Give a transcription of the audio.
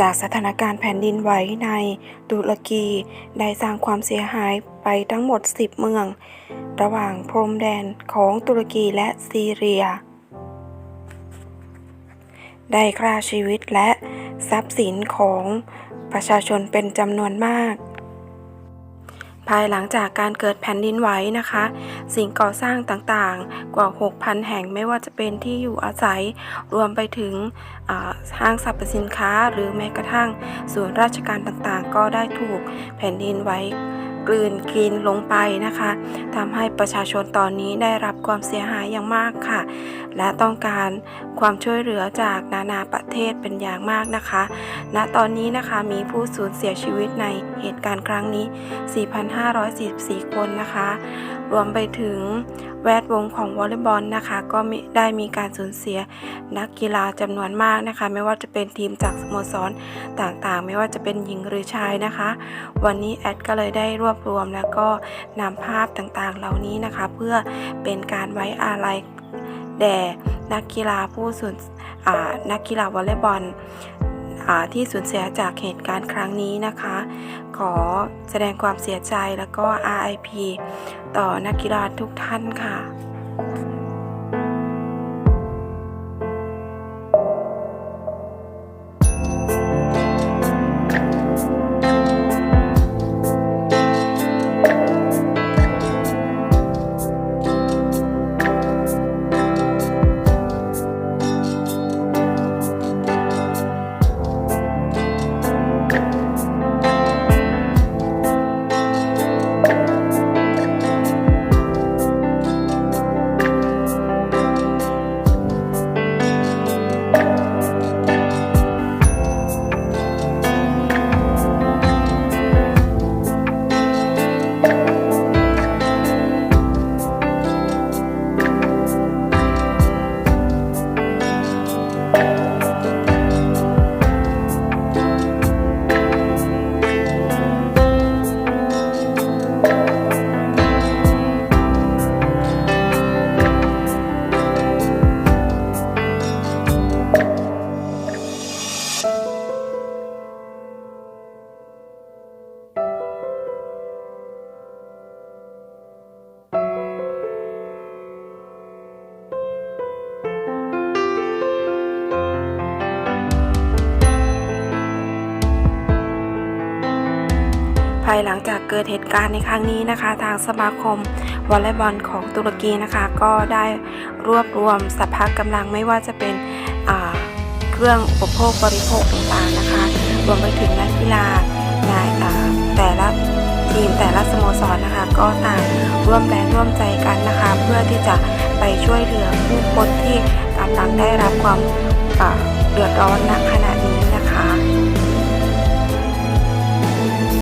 จากสถานการณ์แผ่นดินไหวในตุรกีได้สร้างความเสียหายไปทั้งหมด 10 เมือง ระหว่างพรมแดนของตุรกีและซีเรีย ได้ฆ่าชีวิตและทรัพย์สินของประชาชนเป็นจำนวนมาก ภายหลังจากการเกิดแผ่นดินไหวนะคะ สิ่งก่อสร้างต่างๆ กว่า 6,000 แห่งไม่ว่าจะเป็นที่อยู่อาศัย รวมไปถึงห้างสรรพสินค้า หรือแม้กระทั่งส่วนราชการต่างๆ ก็ได้ถูกแผ่นดินไหว กลืนกินลงไปนะคะทำให้ประชาชนตอนนี้ได้รับความเสียหายอย่างมากค่ะ และต้องการความช่วยเหลือจากนานาประเทศเป็นอย่างมากนะคะ ณตอนนี้นะคะมีผู้สูญเสียชีวิตในเหตุการณ์ครั้งนี้ 4,544 คนนะคะ รวมไปถึง แวดวงของวอลเลย์บอลนะคะ ก็ได้มีการสูญเสียนักกีฬาจำนวนมากนะคะ ไม่ว่าจะเป็นทีมจากสโมสรต่างๆ ไม่ว่าจะเป็นหญิงหรือชายนะคะ วันนี้แอดก็เลยได้รวบรวมแล้วก็นำภาพต่างๆ เหล่านี้นะคะ เพื่อเป็นการไว้อาลัยแด่นักกีฬาผู้สูญนักกีฬาวอลเลย์บอล ที่สูญเสียจากเหตุการณ์ครั้งนี้นะคะ ขอแสดงความเสียใจแล้วก็ RIP ต่อนักกีฬาทุกท่านค่ะ ภายหลังจากเกิดเหตุการณ์ในครั้งนี้นะคะ ทางสมาคมวอลเลย์บอลของตุรกีนะคะ ก็ได้รวบรวมสภาพกำลังไม่ว่าจะเป็นเครื่องอุปโภคบริโภคต่างๆนะคะ รวมไปถึงนักกีฬานายแต่ละทีมแต่ละสโมสรนะคะ ก็ต่างร่วมแรงร่วมใจกันนะคะ เพื่อที่จะไปช่วยเหลือผู้คนที่กำลังได้รับความเดือดร้อนณขณะ